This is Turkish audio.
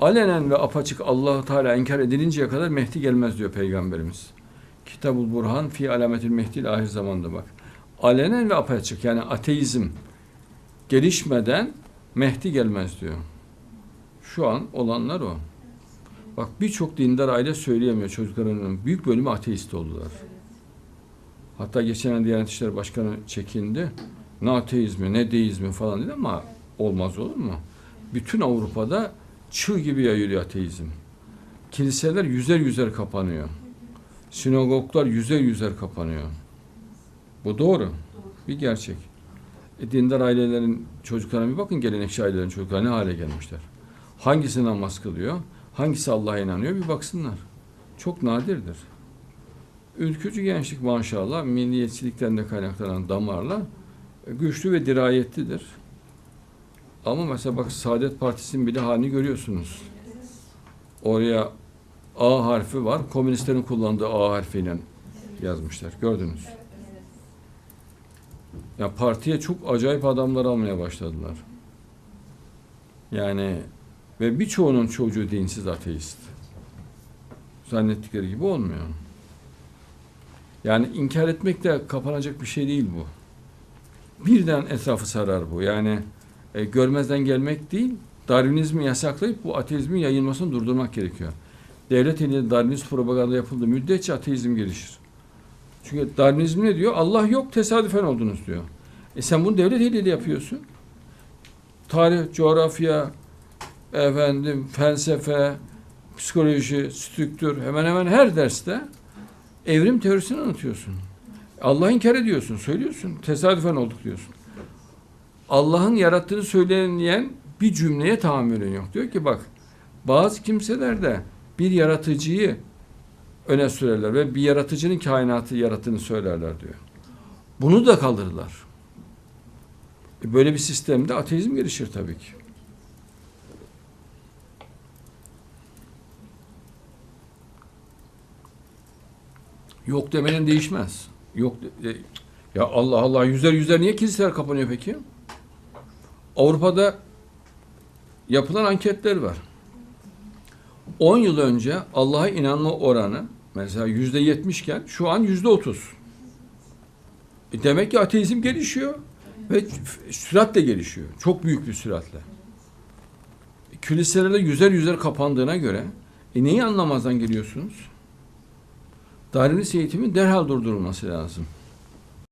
alenen ve apaçık Allahu Teala inkar edilinceye kadar Mehdi gelmez diyor Peygamberimiz. Kitabul Burhan fi alametil Mehdi ahir zamanda bak. Alenen ve apaçık yani ateizm gelişmeden Mehdi gelmez diyor. Şu an olanlar o. Bak birçok dindar aile söyleyemiyor çocuklarının büyük bölümü ateist oldular. Hatta geçen Diyanet İşleri Başkanı çekindi. Ne ateizmi ne deizmi falan dedi ama olmaz olur mu? Bütün Avrupa'da çığ gibi yayılıyor ateizm. Kiliseler yüzer yüzer kapanıyor. Sinagoglar yüzer yüzer kapanıyor. Bu doğru. Bir gerçek. E, dindar ailelerin çocuklarına bir bakın gelenekçi ailelerin çocukları ne hale gelmişler. Hangisi namaz kılıyor? Hangisi Allah'a inanıyor? Bir baksınlar. Çok nadirdir. Ülkücü gençlik maşallah milliyetçilikten de kaynaklanan damarla e, güçlü ve dirayetlidir. Ama mesela bak Saadet Partisi'nin bile halini görüyorsunuz. Oraya A harfi var. Komünistlerin kullandığı A harfiyle yazmışlar. Gördünüz. Ya partiye çok acayip adamlar almaya başladılar. Yani ve birçoğunun çocuğu dinsiz ateist. Zannettikleri gibi olmuyor. Yani inkar etmek de kapanacak bir şey değil bu. Birden etrafı sarar bu. Yani e, görmezden gelmek değil, Darwinizmi yasaklayıp bu ateizmin yayılmasını durdurmak gerekiyor. Devlet eliyle Darwinist propaganda yapıldığı müddetçe ateizm gelişir. Çünkü Darwinizm ne diyor? Allah yok, tesadüfen oldunuz diyor. E sen bunu devlet eliyle yapıyorsun. Tarih, coğrafya, efendim felsefe, psikoloji, strüktür hemen hemen her derste evrim teorisini anlatıyorsun. Allah'ı inkar ediyorsun, söylüyorsun. Tesadüfen olduk diyorsun. Allah'ın yarattığını söyleyen bir cümleye tahammülün yok. Diyor ki bak bazı kimseler de bir yaratıcıyı öne sürerler ve bir yaratıcının kainatı yarattığını söylerler diyor. Bunu da kaldırırlar. E böyle bir sistemde ateizm gelişir tabii ki. Yok demenin değişmez. Yok de- e, ya Allah Allah yüzler yüzler niye kiliseler kapanıyor peki? Avrupa'da yapılan anketler var. 10 yıl önce Allah'a inanma oranı mesela yüzde yetmiş iken şu an yüzde otuz. E demek ki ateizm gelişiyor ve süratle gelişiyor. Çok büyük bir süratle. E, Kiliselerde yüzer yüzer kapandığına göre e neyi anlamazdan geliyorsunuz? Darwinist eğitimin derhal durdurulması lazım.